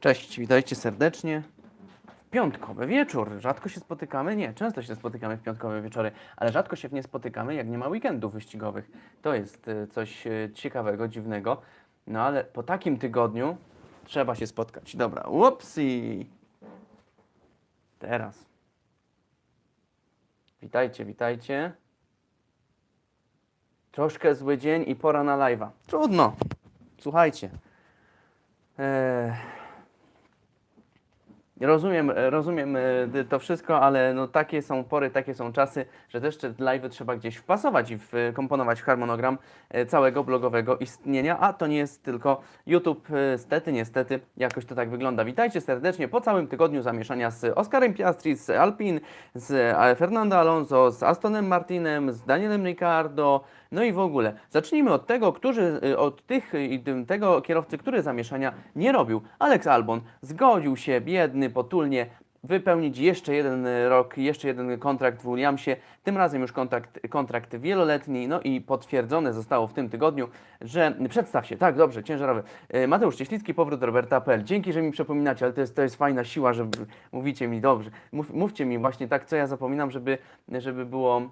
Cześć, witajcie serdecznie. Piątkowy wieczór. Rzadko się spotykamy, nie, często się spotykamy w piątkowe wieczory, ale rzadko się nie spotykamy, jak nie ma weekendów wyścigowych. To jest e, coś e, ciekawego, dziwnego. No ale po takim tygodniu trzeba się spotkać. Dobra, upsi. Teraz. Witajcie, witajcie. Troszkę zły dzień i pora na live'a. Trudno. Słuchajcie. Eee, Rozumiem, rozumiem e, to wszystko, ale no takie są pory, takie są czasy, że też te live trzeba gdzieś wpasować i wkomponować w harmonogram e, całego blogowego istnienia, a to nie jest tylko YouTube. E, Stety, niestety, jakoś to tak wygląda. Witajcie serdecznie po całym tygodniu zamieszania z Oscarem Piastri, z Alpine, z e, Fernando Alonso, z Astonem Martinem, z Danielem Ricciardo, no i w ogóle. Zacznijmy od tego, którzy, y, od tych y, tego kierowcy, który zamieszania nie robił. Alex Albon zgodził się, biedny, potulnie, wypełnić jeszcze jeden rok, jeszcze jeden kontrakt w Williamsie, tym razem już kontrakt, kontrakt wieloletni, no i potwierdzone zostało w tym tygodniu, że przedstaw się, tak, dobrze, ciężarowy. Y, Mateusz Cieślicki, powrót Roberta Pell. Dzięki, że mi przypominacie, ale to jest, to jest fajna siła, że mówicie mi dobrze. Mów, mówcie mi właśnie tak, co ja zapominam, żeby, żeby było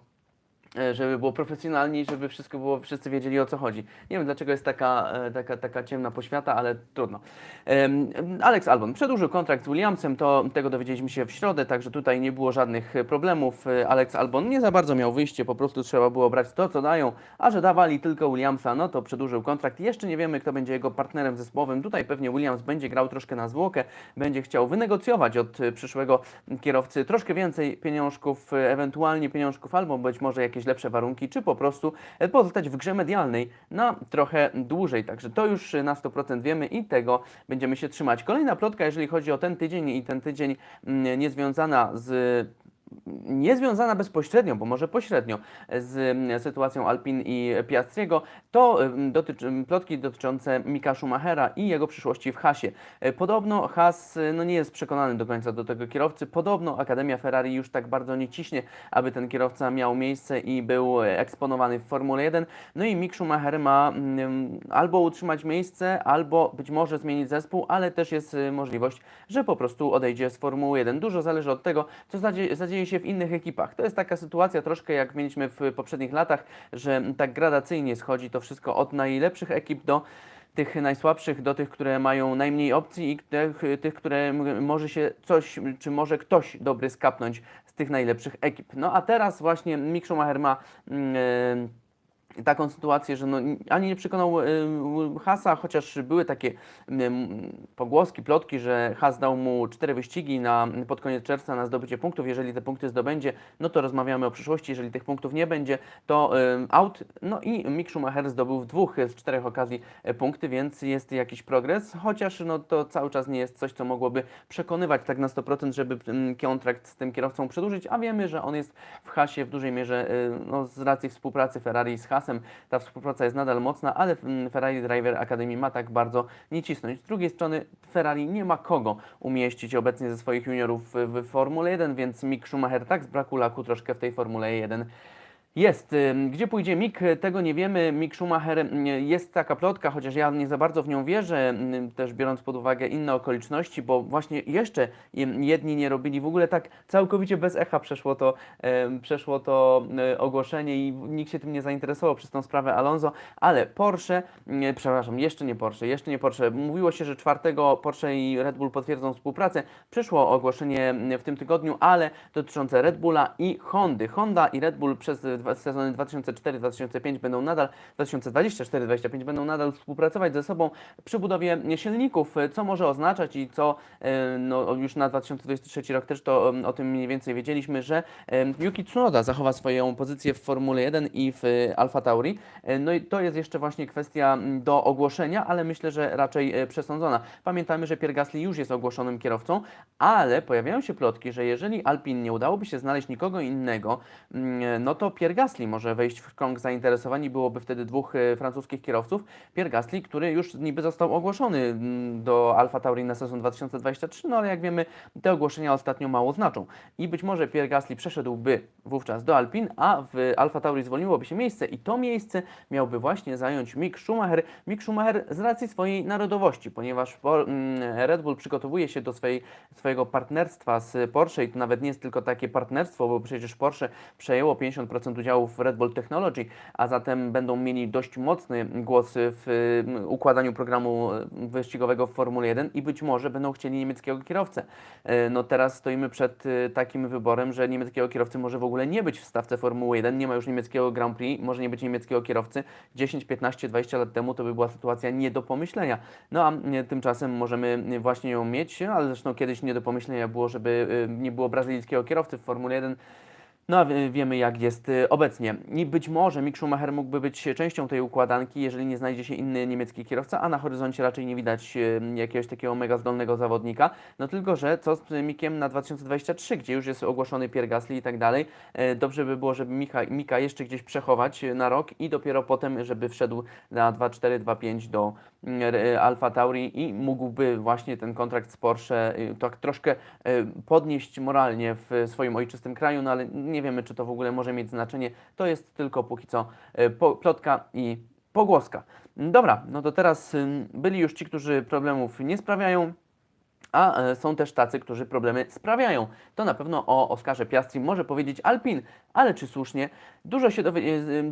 żeby było profesjonalnie i żeby wszystko było, wszyscy wiedzieli o co chodzi. Nie wiem dlaczego jest taka, e, taka, taka ciemna poświata, ale trudno. Alex Albon przedłużył kontrakt z Williamsem, to tego dowiedzieliśmy się w środę, także tutaj nie było żadnych e, problemów. E, Alex Albon nie za bardzo miał wyjście, po prostu trzeba było brać to, co dają, a że dawali tylko Williamsa, no to przedłużył kontrakt. Jeszcze nie wiemy, kto będzie jego partnerem zespołowym. Tutaj pewnie Williams będzie grał troszkę na zwłokę, będzie chciał wynegocjować od e, przyszłego kierowcy troszkę więcej pieniążków, e, ewentualnie pieniążków, albo być może jakieś lepsze warunki, czy po prostu e, pozostać w grze medialnej na trochę dłużej. Także to już e, na 100% wiemy i tego będziemy się trzymać. Kolejna plotka, jeżeli chodzi o ten tydzień i ten tydzień mm, niezwiązana z nie związana bezpośrednio, bo może pośrednio z mm, sytuacją Alpin i Piastriego, to mm, dotyczy, mm, plotki dotyczące Mika Schumachera i jego przyszłości w Hasie. E, Podobno Has e, no, nie jest przekonany do końca do tego kierowcy. Podobno Akademia Ferrari już tak bardzo nie ciśnie, aby ten kierowca miał miejsce i był e, eksponowany w Formule 1. No i Mick Schumacher ma albo utrzymać miejsce, albo być może zmienić zespół, ale też jest możliwość, że po prostu odejdzie z Formuły 1. Dużo zależy od tego, co zadzie- zadzieje się w innych ekipach. To jest taka sytuacja troszkę jak mieliśmy w poprzednich latach, że tak gradacyjnie schodzi to wszystko od najlepszych ekip do tych najsłabszych, do tych, które mają najmniej opcji i tych, tych które może się coś, czy może ktoś dobry skapnąć z tych najlepszych ekip. No a teraz właśnie Mick Schumacher ma e, taką sytuację, że no, ani nie przekonał y, Hasa, chociaż były takie mm, pogłoski, plotki, że Has dał mu cztery wyścigi na, pod koniec czerwca na zdobycie punktów. Jeżeli te punkty zdobędzie, no to rozmawiamy o przyszłości. Jeżeli tych punktów nie będzie, to y, out. No i Mick Schumacher zdobył w dwóch z czterech okazji e, punkty, więc jest jakiś progres, chociaż no, to cały czas nie jest coś, co mogłoby przekonywać tak na 100%, żeby mm, kontrakt z tym kierowcą przedłużyć, a wiemy, że on jest w Hasie w dużej mierze y, no, z racji współpracy Ferrari z Hasem. Ta współpraca jest nadal mocna, ale mm, Ferrari Driver Academy ma tak bardzo nie cisnąć. Z drugiej strony Ferrari nie ma kogo umieścić obecnie ze swoich juniorów w, Formule 1, więc Mick Schumacher tak z braku laku troszkę w tej Formule 1 jest. Gdzie pójdzie Mick, tego nie wiemy. Mick Schumacher, jest taka plotka, chociaż ja nie za bardzo w nią wierzę, też biorąc pod uwagę inne okoliczności, bo właśnie jeszcze jedni nie robili w ogóle tak całkowicie bez echa przeszło to, przeszło to y, ogłoszenie i nikt się tym nie zainteresował przez tą sprawę Alonso, ale Porsche, przepraszam, jeszcze nie Porsche, jeszcze nie Porsche. Mówiło się, że czwartego Porsche i Red Bull potwierdzą współpracę. Przyszło ogłoszenie w tym tygodniu, ale dotyczące Red Bulla i Hondy. Honda i Red Bull przez sezony 2004-2005 będą nadal, 2024-2025 będą nadal współpracować ze sobą przy budowie silników, co może oznaczać i co e, no, już na 2023 rok też to em, o tym mniej więcej wiedzieliśmy, że Yuki Tsunoda zachowa swoją pozycję w Formule 1 i w e, Alfa Tauri. E, No i to jest jeszcze właśnie kwestia m, do ogłoszenia, ale myślę, że raczej przesądzona. Pamiętajmy, że Pierre Gasly już jest ogłoszonym kierowcą, ale pojawiają się plotki, że jeżeli Alpin nie udałoby się znaleźć nikogo innego, mm, no to Pierre Pierre Gasly może wejść w krąg zainteresowań i byłoby wtedy dwóch e, francuskich kierowców. Pierre Gasly, który już niby został ogłoszony mm, do Alfa Tauri na sezon 2023, no ale jak wiemy, te ogłoszenia ostatnio mało znaczą. I być może Pierre Gasly przeszedłby wówczas do Alpin, a w Alfa Tauri zwolniłoby się miejsce i to miejsce miałby właśnie zająć Mick Schumacher. Mick Schumacher z racji swojej narodowości, ponieważ po, mm, Red Bull przygotowuje się do swojego partnerstwa z Porsche i to nawet nie jest tylko takie partnerstwo, bo przecież Porsche przejęło 50% udziału w Red Bull Technology, a zatem będą mieli dość mocny głos w mm, układaniu programu wyścigowego w Formule 1 i być może będą chcieli niemieckiego kierowcę. E, No teraz stoimy przed e, takim wyborem, że niemieckiego kierowcy może w ogóle nie być w stawce Formuły 1, nie ma już niemieckiego Grand Prix, może nie być niemieckiego kierowcy. 10, 15, 20 lat temu to by była sytuacja nie do pomyślenia. No a e, tymczasem możemy e, właśnie ją mieć, ale zresztą kiedyś nie do pomyślenia było, żeby e, nie było brazylijskiego kierowcy w Formule 1. No a wie- wiemy jak jest y, obecnie. I być może Mick Schumacher mógłby być częścią tej układanki, jeżeli nie znajdzie się inny niemiecki kierowca, a na horyzoncie raczej nie widać y, jakiegoś takiego mega zdolnego zawodnika. No tylko, że co z Mickiem na 2023, gdzie już jest ogłoszony Pierre Gasly i tak dalej. E, Dobrze by było, żeby Mika, Mika jeszcze gdzieś przechować y, na rok i dopiero potem, żeby wszedł na 2-4, 2-5 do mm, Alfa Tauri i mógłby właśnie ten kontrakt z Porsche tak troszkę y, podnieść moralnie w swoim ojczystym kraju, no ale nie wiemy, czy to w ogóle może mieć znaczenie. To jest tylko póki co y, po- plotka i pogłoska. Dobra, no to teraz ym, byli już ci, którzy problemów nie sprawiają. A e, są też tacy, którzy problemy sprawiają. To na pewno o Oskarze Piastri może powiedzieć Alpin, ale czy słusznie? Dużo się e,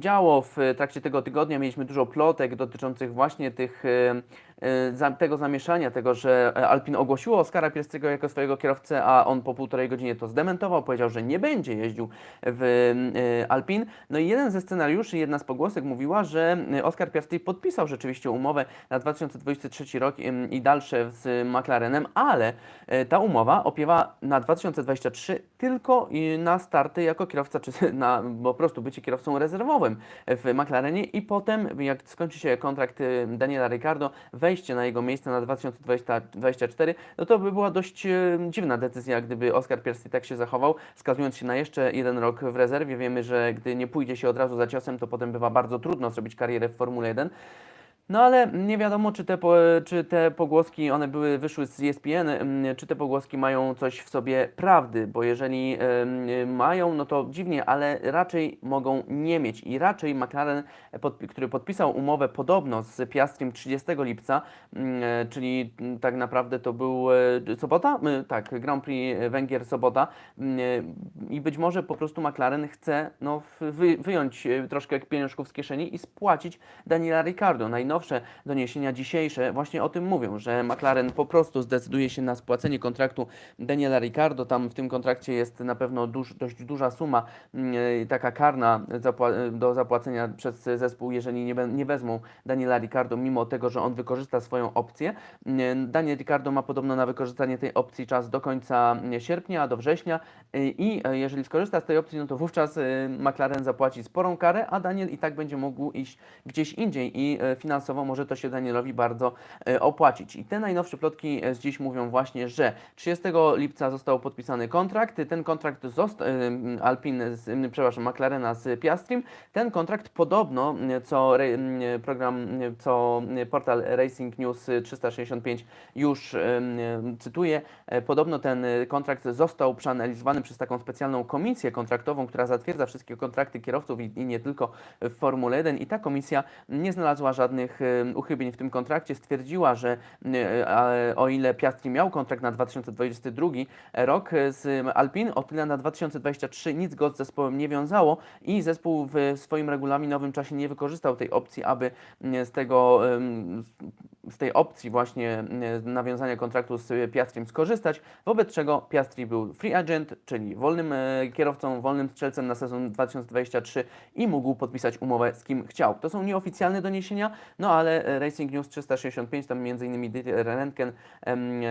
działo w trakcie tego tygodnia. Mieliśmy dużo plotek dotyczących właśnie tych, e, e, tego zamieszania, tego, że e, Alpin ogłosiło Oskara Piastriego jako swojego kierowcę, a on po półtorej godzinie to zdementował. Powiedział, że nie będzie jeździł w e, Alpin. No i jeden ze scenariuszy, jedna z pogłosek mówiła, że e, Oskar Piastri podpisał rzeczywiście umowę na 2023 rok i dalsze z McLarenem, ale e, ta umowa opiewa na 2023 tylko na starty jako kierowca, czy na po prostu bycie kierowcą rezerwowym w McLarenie i potem, jak skończy się kontrakt e, Daniela Ricciardo, wejście na jego miejsce na 2024, no to by była dość e, dziwna decyzja, gdyby Oscar Piastri tak się zachował, skazując się na jeszcze jeden rok w rezerwie. Wiemy, że gdy nie pójdzie się od razu za ciosem, to potem bywa bardzo trudno zrobić karierę w Formule 1. No ale nie wiadomo, czy te, czy te pogłoski, one były, wyszły z ESPN, czy te pogłoski mają coś w sobie prawdy, bo jeżeli em, mają, no to dziwnie, ale raczej mogą nie mieć i raczej McLaren, pod, który podpisał umowę podobno z Piastrem 30 lipca, e, czyli mm, tak naprawdę to był e, sobota? Mm, Tak, Grand Prix Węgier sobota e, i być może po prostu McLaren chce no, wy, wyjąć troszkę pieniążków z kieszeni i spłacić Daniela Ricciardo. Najnowsze doniesienia dzisiejsze właśnie o tym mówią, że McLaren po prostu zdecyduje się na spłacenie kontraktu Daniela Ricciardo. Tam w tym kontrakcie jest na pewno duż, dość duża suma, mm, e, taka karna zapła- do zapłacenia przez zespół, jeżeli nie, nie wezmą Daniela Ricciardo, mimo tego, że on wykorzysta swoją opcję. Mm, Daniel Ricciardo ma podobno na wykorzystanie tej opcji czas do końca mm, sierpnia, do września i e, jeżeli skorzysta z tej opcji, no to wówczas McLaren zapłaci sporą karę, a Daniel i tak będzie mógł iść gdzieś indziej i e, finansowo może to się Danielowi bardzo e, opłacić. I te najnowsze plotki e, z dziś mówią właśnie, że 30 lipca został podpisany kontrakt, ten kontrakt został, Alpin, z, m, przepraszam, McLarena z Piastrim, ten kontrakt podobno, co program, co portal Racing News 365 już cytuję, e, podobno ten e, kontrakt został przeanalizowany przez taką specjalną komisję kontraktową, która zatwierdza wszystkie kontrakty kierowców i, i nie tylko w Formule 1 i ta komisja nie znalazła żadnych em, uchybień w tym kontrakcie, stwierdziła, że o ile Piastri miał kontrakt na 2022 rok e, z Alpin, o tyle na 2023 nic go z zespołem nie wiązało i zespół w swoim regulaminowym czasie nie wykorzystał tej opcji, aby z tego z tej opcji właśnie e, nawiązania kontraktu z Piastriem skorzystać, wobec czego Piastri był free agent, czyli wolnym e, kierowcą, wolnym strzelcem na sezon 2023 i mógł podpisać umowę z kim chciał. To są nieoficjalne doniesienia, no ale e, Racing News 365, tam innymi Dieter Rentgen em,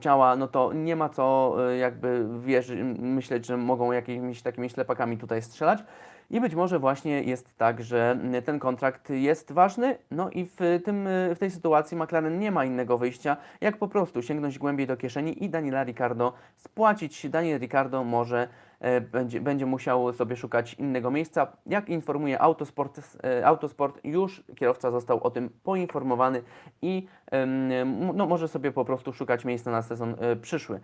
działa, no to nie ma co e, jakby wierzy, myśleć, że mogą jakimiś takimi ślepakami tutaj strzelać. I być może właśnie jest tak, że ten kontrakt jest ważny, no i w, tym, w tej sytuacji McLaren nie ma innego wyjścia, jak po prostu sięgnąć głębiej do kieszeni i Daniela Ricardo spłacić. Daniel Ricardo może e, będzie, będzie musiał sobie szukać innego miejsca. Jak informuje Autosport, e, Autosport już kierowca został o tym poinformowany i m- no, może sobie po prostu szukać miejsca na sezon e, przyszły.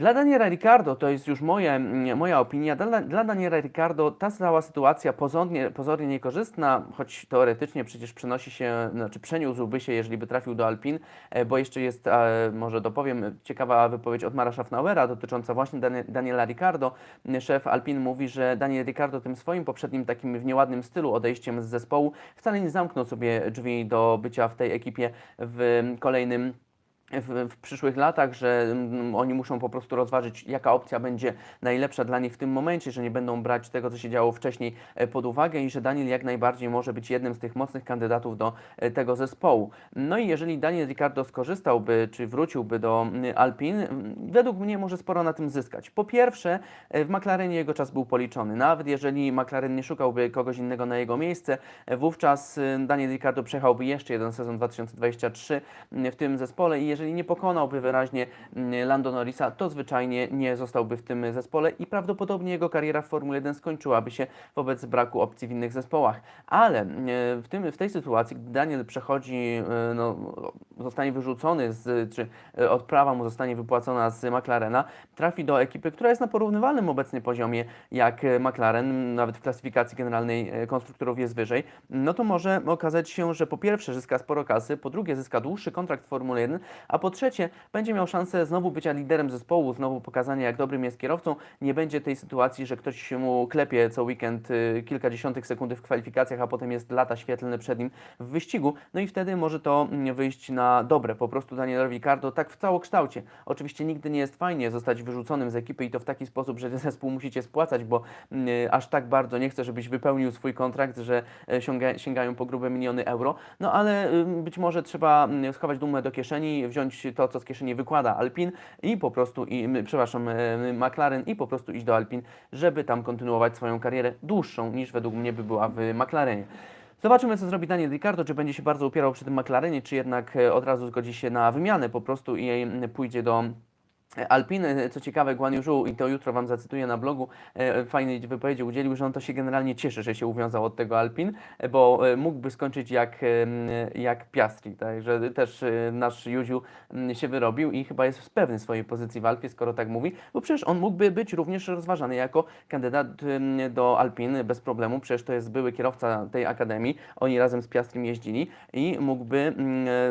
Dla Daniela Ricardo, to jest już moje, moja opinia, dla, dla Daniela Ricardo ta cała sytuacja pozornie, pozornie niekorzystna, choć teoretycznie przecież przenosi się, znaczy przeniósłby się, jeżeli by trafił do Alpin, e, bo jeszcze jest, e, może dopowiem, ciekawa wypowiedź od Mara Schaffnauera dotycząca właśnie Danie- Daniela Ricardo. Szef Alpin mówi, że Daniel Ricardo tym swoim poprzednim takim w nieładnym stylu odejściem z zespołu wcale nie zamknął sobie drzwi do bycia w tej ekipie w kolejnym w, w przyszłych latach, że mm, oni muszą po prostu rozważyć, jaka opcja będzie najlepsza dla nich w tym momencie, że nie będą brać tego, co się działo wcześniej e, pod uwagę i że Daniel jak najbardziej może być jednym z tych mocnych kandydatów do e, tego zespołu. No i jeżeli Daniel Ricardo skorzystałby, czy wróciłby do mm, Alpin, mm, według mnie może sporo na tym zyskać. Po pierwsze, e, w McLarenie jego czas był policzony. Nawet jeżeli McLaren nie szukałby kogoś innego na jego miejsce, wówczas Daniel Ricardo przejechałby jeszcze jeden sezon 2023 w tym zespole i jeżeli nie pokonałby wyraźnie mm, Lando Norrisa, to zwyczajnie nie zostałby w tym zespole i prawdopodobnie jego kariera w Formule 1 skończyłaby się wobec braku opcji w innych zespołach. Ale e, w, tym, w tej sytuacji, gdy Daniel przechodzi, e, no, zostanie wyrzucony, z, czy e, odprawa mu zostanie wypłacona z McLarena, trafi do ekipy, która jest na porównywalnym obecnie poziomie jak e, McLaren, nawet w klasyfikacji generalnej e, konstruktorów jest wyżej, no to może okazać się, że po pierwsze zyska sporo kasy, po drugie zyska dłuższy kontrakt w Formule 1, a po trzecie będzie miał szansę znowu bycia liderem zespołu, znowu pokazania jak dobrym jest kierowcą. Nie będzie tej sytuacji, że ktoś mu klepie co weekend y, kilka dziesiątych sekundy w kwalifikacjach, a potem jest lata świetlne przed nim w wyścigu. No i wtedy może to mm, wyjść na dobre. Po prostu Danielowi Ricardo tak w całokształcie. Oczywiście nigdy nie jest fajnie zostać wyrzuconym z ekipy i to w taki sposób, że zespół musicie spłacać, bo mm, aż tak bardzo nie chce, żebyś wypełnił swój kontrakt, że e, sięga, sięgają po grube miliony euro. No ale y, być może trzeba mm, schować dumę do kieszeni, wziąć to, co z kieszeni wykłada Alpin i po prostu, i, przepraszam, e, McLaren i po prostu iść do Alpin, żeby tam kontynuować swoją karierę dłuższą niż według mnie by była w McLarenie. Zobaczymy, co zrobi Daniel Ricciardo, czy będzie się bardzo upierał przy tym McLarenie, czy jednak e, od razu zgodzi się na wymianę po prostu i mm, pójdzie do Alpiny, co ciekawe, Guan i to jutro Wam zacytuję na blogu, e, fajnej wypowiedzi udzielił, że on to się generalnie cieszy, że się uwiązał od tego Alpin, bo e, mógłby skończyć jak, e, jak Piastri, także też nasz Juziu się wyrobił i chyba jest pewny swojej pozycji w Alpie, skoro tak mówi, bo przecież on mógłby być również rozważany jako kandydat do Alpin bez problemu, przecież to jest były kierowca tej akademii, oni razem z Piastrim jeździli i mógłby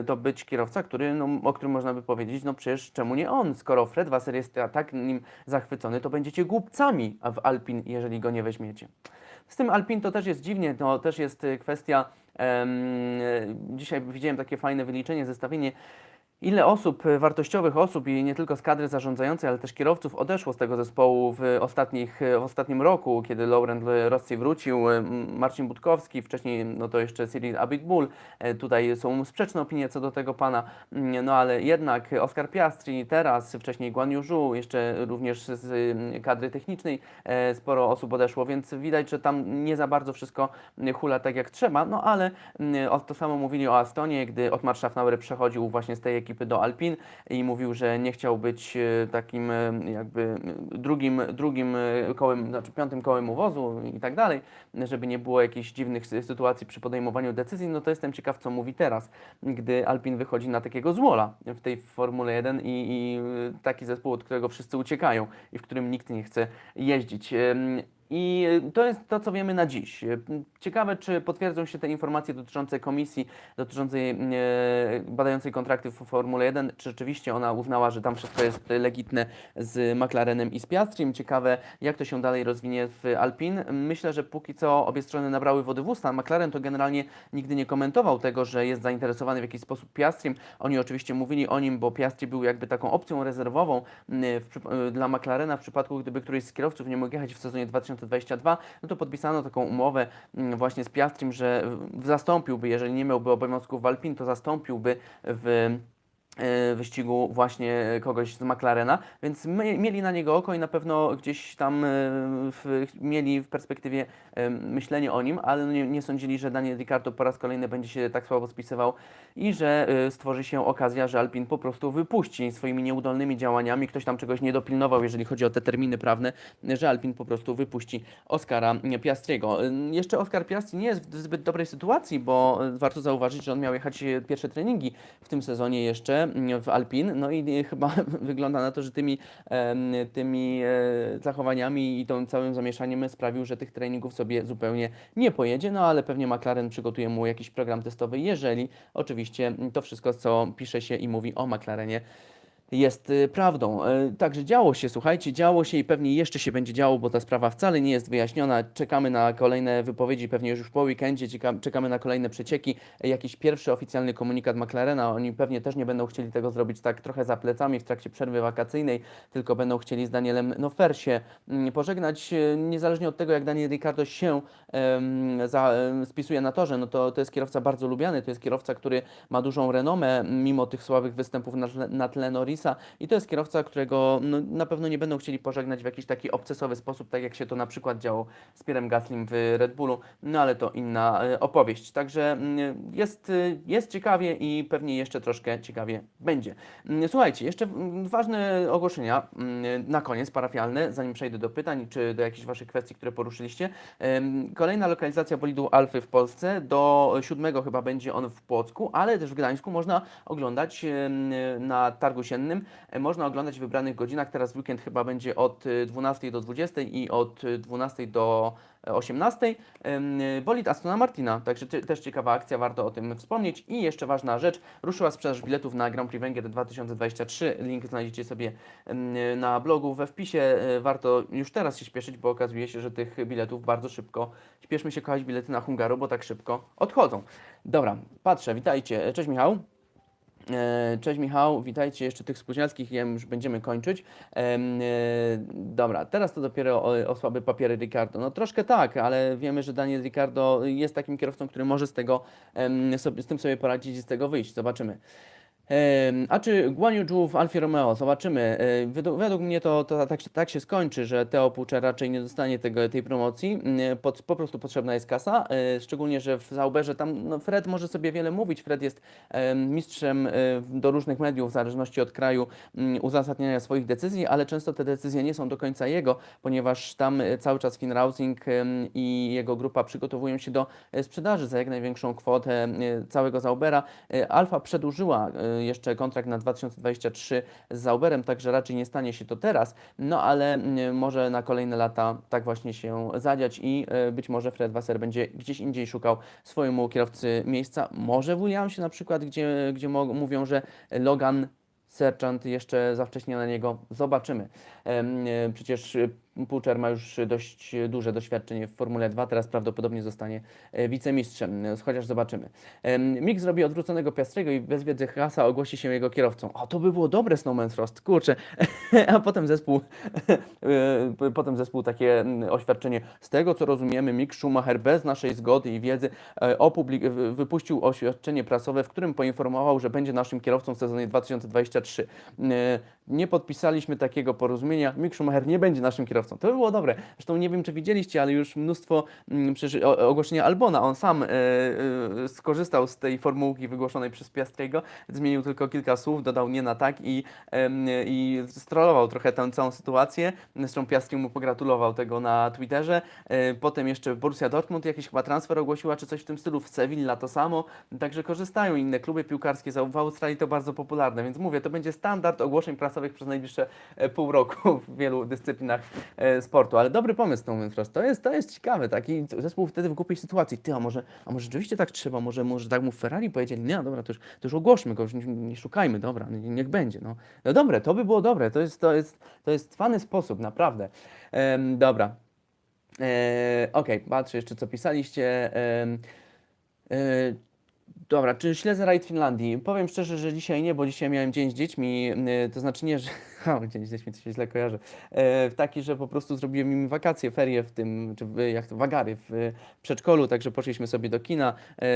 to być kierowca, który, no, o którym można by powiedzieć, no przecież czemu nie on, skoro Fred Wasser jest tak nim zachwycony, to będziecie głupcami w Alpin, jeżeli go nie weźmiecie. Z tym Alpin to też jest dziwnie, to też jest y, kwestia, e, dzisiaj widziałem takie fajne wyliczenie, zestawienie, Ile osób, e, wartościowych osób i nie tylko z kadry zarządzającej, ale też kierowców odeszło z tego zespołu w, ostatnich, e, w ostatnim roku, kiedy Laurent Rossi wrócił, m, Marcin Budkowski, wcześniej no to jeszcze Cyril Abitbull. E, Tutaj są sprzeczne opinie co do tego pana, Mm, no ale jednak Oskar Piastri, teraz wcześniej Guan Yu jeszcze również z kadry technicznej e, sporo osób odeszło, więc widać, że tam nie za bardzo wszystko hula tak jak trzeba, no ale mm, to samo mówili o Astonie, gdy Otmar Schaffnauer przechodził właśnie z tej do Alpin i mówił, że nie chciał być e, takim e, jakby e, drugim, drugim kołem, znaczy piątym kołem uwozu i tak dalej, żeby nie było jakichś dziwnych sy- sytuacji przy podejmowaniu decyzji, no to jestem ciekaw, co mówi teraz, gdy Alpin wychodzi na takiego złola w tej Formule 1 i, i taki zespół, od którego wszyscy uciekają i w którym nikt nie chce jeździć. I to jest to, co wiemy na dziś. Ciekawe, czy potwierdzą się te informacje dotyczące komisji, dotyczącej e, badającej kontrakty w Formule 1, czy rzeczywiście ona uznała, że tam wszystko jest legitne z McLarenem i z Piastrim. Ciekawe, jak to się dalej rozwinie w Alpin. Myślę, że póki co obie strony nabrały wody w usta. McLaren to generalnie nigdy nie komentował tego, że jest zainteresowany w jakiś sposób Piastrim. Oni oczywiście mówili o nim, bo Piastri był jakby taką opcją rezerwową przyp- y, dla McLarena w przypadku, gdyby któryś z kierowców nie mógł jechać w sezonie 2022, no to podpisano taką umowę mm, właśnie z Piastrim, że zastąpiłby, jeżeli nie miałby obowiązków w Alpin, to zastąpiłby w wyścigu właśnie kogoś z McLarena, więc my, mieli na niego oko i na pewno gdzieś tam e, w, mieli w perspektywie e, myślenie o nim, ale no nie, nie sądzili, że Daniel Ricciardo po raz kolejny będzie się tak słabo spisywał i że e, stworzy się okazja, że Alpin po prostu wypuści swoimi nieudolnymi działaniami, ktoś tam czegoś nie dopilnował, jeżeli chodzi o te terminy prawne, że Alpin po prostu wypuści Oskara Piastriego. E, Jeszcze Oskar Piastri nie jest w zbyt dobrej sytuacji, bo e, warto zauważyć, że on miał jechać e, pierwsze treningi w tym sezonie jeszcze w Alpin, no i chyba wygląda na to, że tymi, tymi e, zachowaniami i tym całym zamieszaniem sprawił, że tych treningów sobie zupełnie nie pojedzie, no ale pewnie McLaren przygotuje mu jakiś program testowy, jeżeli oczywiście to wszystko, co pisze się i mówi o McLarenie, jest y, prawdą. E, Także działo się, słuchajcie, działo się i pewnie jeszcze się będzie działo, bo ta sprawa wcale nie jest wyjaśniona. Czekamy na kolejne wypowiedzi, pewnie już po weekendzie, czekamy na kolejne przecieki, e, jakiś pierwszy oficjalny komunikat McLarena. Oni pewnie też nie będą chcieli tego zrobić tak trochę za plecami w trakcie przerwy wakacyjnej, tylko będą chcieli z Danielem Nofer się mm, pożegnać. E, Niezależnie od tego, jak Daniel Ricciardo się em, za, spisuje na torze, no to, to jest kierowca bardzo lubiany, to jest kierowca, który ma dużą renomę, mimo tych słabych występów na tle, na tle I to jest kierowca, którego no, na pewno nie będą chcieli pożegnać w jakiś taki obcesowy sposób, tak jak się to na przykład działo z Pierrem Gaslim w Red Bullu, no ale to inna e, opowieść. Także mm, jest, e, jest ciekawie i pewnie jeszcze troszkę ciekawie będzie. Mm, Słuchajcie, jeszcze mm, ważne ogłoszenia na koniec, parafialne, zanim przejdę do pytań czy do jakichś Waszych kwestii, które poruszyliście. Kolejna lokalizacja bolidu Alfy w Polsce, do 7 chyba będzie on w Płocku, ale też w Gdańsku można oglądać na targu siennym, e, można oglądać w wybranych godzinach, teraz w weekend chyba będzie od e, 12 do 20 i od e, 12 do e, 18. Em, Bolid Astona Martina, także też ciekawa akcja, warto o tym wspomnieć. I jeszcze ważna rzecz, ruszyła sprzedaż biletów na Grand Prix Węgier 2023. Link znajdziecie sobie na blogu we wpisie. E, Warto już teraz się śpieszyć, bo okazuje się, że tych biletów bardzo szybko. Śpieszmy się kochać bilety na Hungaru, bo tak szybko odchodzą. Dobra, patrzę, witajcie. Cześć Michał. E, Cześć Michał, witajcie jeszcze tych spóźniackich, ja już będziemy kończyć. E, dobra, teraz to dopiero o, papiery Ricardo. No troszkę tak, ale wiemy, że Daniel Ricardo jest takim kierowcą, który może z tego, z tym sobie poradzić i z tego wyjść. Zobaczymy. A czy Guan Yu w Alfie Romeo? Zobaczymy. E, Według, mnie to, to tak, tak się skończy, że Teo Puczer raczej nie dostanie tego, tej promocji. Po prostu potrzebna jest kasa. e, Szczególnie, że w Zauberze tam no Fred może sobie wiele mówić. Fred jest em, mistrzem e, do różnych mediów, w zależności od kraju, uzasadniania swoich decyzji, ale często te decyzje nie są do końca jego, ponieważ tam cały czas Finn Rausing em, i jego grupa przygotowują się do sprzedaży za jak największą kwotę całego Zaubera. Alfa przedłużyła jeszcze kontrakt na 2023 z Zauberem, także raczej nie stanie się to teraz, no ale mm, może na kolejne lata tak właśnie się zadziać i e, być może Fred Wasser będzie gdzieś indziej szukał swojemu kierowcy miejsca. Może w Williamsie na przykład, gdzie, gdzie mówią, że Logan Sergeant jeszcze za wcześnie na niego zobaczymy. E, Przecież Puczer ma już dość duże doświadczenie w Formule 2, teraz prawdopodobnie zostanie e, wicemistrzem, e, chociaż zobaczymy. Mick zrobi odwróconego Piastrego i bez wiedzy Hasa ogłosi się jego kierowcą. O, to by było dobre Snowman Frost, kurczę. A potem zespół, e, potem zespół takie oświadczenie. Z tego co rozumiemy, Mick Schumacher bez naszej zgody i wiedzy wypuścił oświadczenie prasowe, w którym poinformował, że będzie naszym kierowcą w sezonie 2023. E, Nie podpisaliśmy takiego porozumienia. Mick Schumacher nie będzie naszym kierowcą. To by było dobre. Zresztą nie wiem, czy widzieliście, ale już mnóstwo mm, ogłoszenia Albona. On sam e, e, skorzystał z tej formułki wygłoszonej przez Piastriego, zmienił tylko kilka słów, dodał nie na tak i, i strollował trochę tę całą sytuację. Zresztą Piastri mu pogratulował tego na Twitterze. E, Potem jeszcze Borussia Dortmund jakiś chyba transfer ogłosiła, czy coś w tym stylu. W Sevilla to samo. Także korzystają inne kluby piłkarskie. W Australii to bardzo popularne, więc mówię, to będzie standard ogłoszeń prasowych przez najbliższe pół roku w wielu dyscyplinach sportu. Ale dobry pomysł, Norman Frost. To jest, to jest ciekawe. Taki zespół wtedy w głupiej sytuacji. Ty, a może, a może rzeczywiście tak trzeba? Może, może tak mu Ferrari powiedzieli? Nie, no dobra, to już, to już ogłośmy go, już nie, nie szukajmy, dobra, nie- niech będzie. No. no dobre, to by było dobre. To jest, to jest, to jest fany sposób, naprawdę. Em, dobra. E, Okej, patrzę jeszcze, co pisaliście. Em, e, Dobra, czy śledzę rajd Finlandii? Powiem szczerze, że dzisiaj nie, bo dzisiaj miałem dzień z dziećmi, y, to znaczy nie, że Ha, gdzieś mi to się źle kojarzy. E, taki, że po prostu zrobiłem im wakacje, ferie w tym, czy w, jak to, wagary w e, przedszkolu, także poszliśmy sobie do kina. E, e,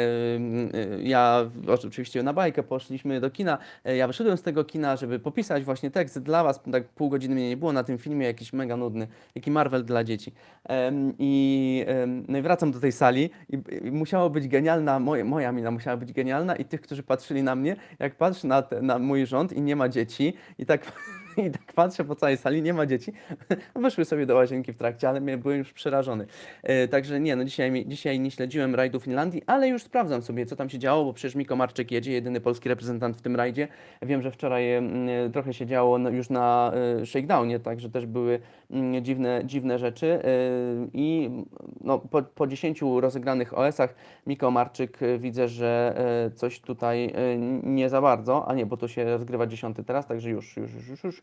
ja oczywiście na bajkę poszliśmy do kina. E, ja wyszedłem z tego kina, żeby popisać właśnie tekst dla was. Tak pół godziny mnie nie było na tym filmie, jakiś mega nudny, jaki Marvel dla dzieci. Em, I, em, no i wracam do tej sali i, i musiało być genialna, moja, moja mina musiała być genialna i tych, którzy patrzyli na mnie, jak patrzę na, te, na mój rząd i nie ma dzieci i tak, i tak patrzę po całej sali, nie ma dzieci, weszły sobie do łazienki w trakcie, ale byłem już przerażony. E, także nie, no dzisiaj, dzisiaj nie śledziłem rajdu Finlandii, ale już sprawdzam sobie, co tam się działo, bo przecież Miko Marczyk jedzie, jedyny polski reprezentant w tym rajdzie. Wiem, że wczoraj mm, trochę się działo już na e, shakedownie, także też były mm, dziwne, dziwne rzeczy e, i no, po, po 10 rozegranych OS-ach Miko Marczyk e, widzę, że e, coś tutaj e, nie za bardzo, a nie, bo to się rozgrywa 10 teraz, także już, już, już, już.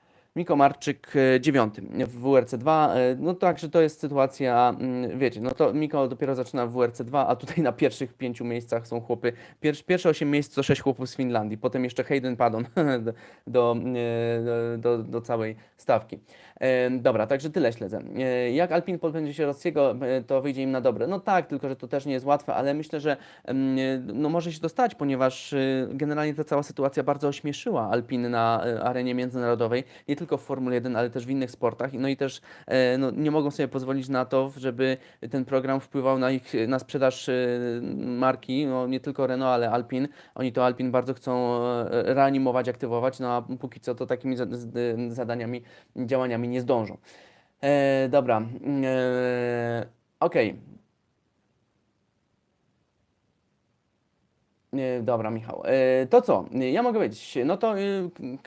Miko Marczyk e, dziewiąty w WRC 2. e, No także to jest sytuacja, mm, wiecie, no to Miko dopiero zaczyna w WRC 2, a tutaj na pierwszych pięciu miejscach są chłopy. Pier, pierwsze osiem miejsc to sześć chłopów z Finlandii, potem jeszcze Hayden Paddon do, do, do, do, całej stawki. E, Dobra, także tyle śledzę. Jak Alpin pozbędzie się Rossiego, e, to wyjdzie im na dobre. No tak, tylko że to też nie jest łatwe, ale myślę, że e, no może się to stać, ponieważ generalnie ta cała sytuacja bardzo ośmieszyła Alpin na arenie międzynarodowej, nie tylko w Formule 1, ale też w innych sportach. No i też e, no, nie mogą sobie pozwolić na to, żeby ten program wpływał na ich, na sprzedaż e, marki, no nie tylko Renault, ale Alpin. Oni to Alpin bardzo chcą e, reanimować, aktywować, no a póki co to takimi zadaniami, działaniami nie zdążą. E, dobra, e, okej. E, Dobra, Michał. E, To co? Ja mogę powiedzieć. No to e,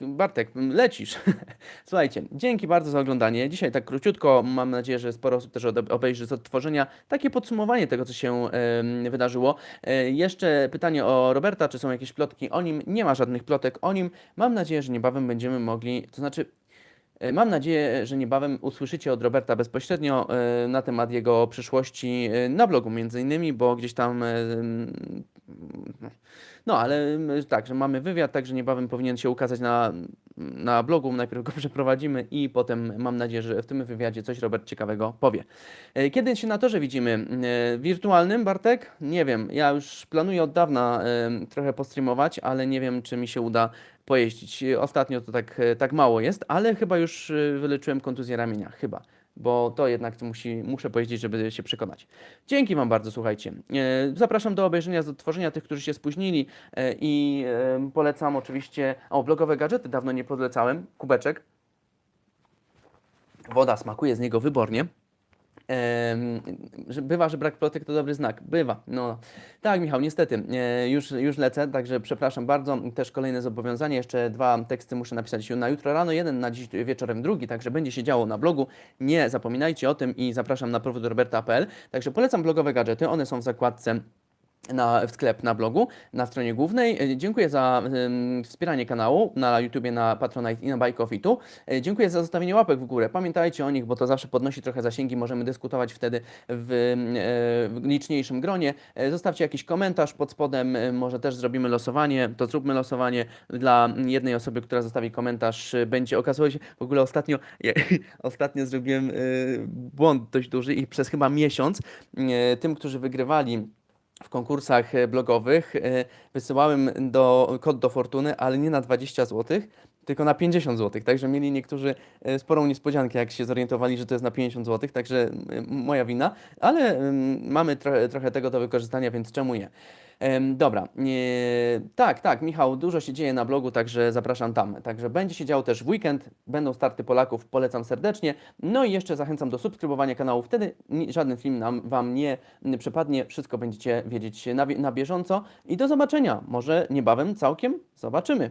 Bartek, lecisz. Słuchajcie, dzięki bardzo za oglądanie. Dzisiaj tak króciutko. Mam nadzieję, że sporo osób też obejrzy z odtworzenia. Takie podsumowanie tego, co się wydarzyło. E, Jeszcze pytanie o Roberta. Czy są jakieś plotki o nim? Nie ma żadnych plotek o nim. Mam nadzieję, że niebawem będziemy mogli, to znaczy E, Mam nadzieję, że niebawem usłyszycie od Roberta bezpośrednio e, na temat jego przyszłości e, na blogu między innymi, bo gdzieś tam e, no, ale mm, tak, że mamy wywiad, także niebawem powinien się ukazać na, na blogu. Najpierw go przeprowadzimy i potem mam nadzieję, że w tym wywiadzie coś Robert ciekawego powie. E, Kiedy się na torze widzimy? E, Wirtualnym, Bartek? Nie wiem. Ja już planuję od dawna e, trochę postreamować, ale nie wiem, czy mi się uda pojeździć. Ostatnio to tak, tak mało jest, ale chyba już wyleczyłem kontuzję ramienia. Chyba. Bo to jednak musi, muszę pojeździć, żeby się przekonać. Dzięki Wam bardzo, słuchajcie. E, Zapraszam do obejrzenia, do odtworzenia tych, którzy się spóźnili e, i e, polecam oczywiście, o, blogowe gadżety dawno nie polecałem, kubeczek. Woda smakuje z niego wybornie. Bywa, że brak plotek to dobry znak. Bywa. No. Tak, Michał, niestety. E, już, już lecę, także przepraszam bardzo. Też kolejne zobowiązanie. Jeszcze dwa teksty muszę napisać na jutro rano, jeden na dziś wieczorem drugi, także będzie się działo na blogu. Nie zapominajcie o tym i zapraszam na powódroberta.pl. Także polecam blogowe gadżety. One są w zakładce na, w sklep na blogu, na stronie głównej. E, Dziękuję za ym, wspieranie kanału na YouTubie, na Patronite i na Buy Coffee tu. E, Dziękuję za zostawienie łapek w górę. Pamiętajcie o nich, bo to zawsze podnosi trochę zasięgi. Możemy dyskutować wtedy w, e, w liczniejszym gronie. Zostawcie jakiś komentarz pod spodem. Może też zrobimy losowanie. To zróbmy losowanie dla jednej osoby, która zostawi komentarz. Będzie okazało się, w ogóle ostatnio, ostatnio zrobiłem błąd dość duży i przez chyba miesiąc tym, którzy wygrywali w konkursach e, blogowych e, wysyłałem do, kod do Fortuny, ale nie na 20 zł, tylko na 50 zł. Także mieli niektórzy e, sporą niespodziankę, jak się zorientowali, że to jest na 50 zł, także moja wina, ale mamy trochę, trochę tego do wykorzystania, więc czemu nie? Dobra, tak, tak, Michał, dużo się dzieje na blogu, także zapraszam tam. Także będzie się działo też w weekend, będą starty Polaków, polecam serdecznie. No i jeszcze zachęcam do subskrybowania kanału, wtedy żaden film nam, Wam nie nie przepadnie, wszystko będziecie wiedzieć na, na bieżąco. I do zobaczenia, może niebawem całkiem zobaczymy.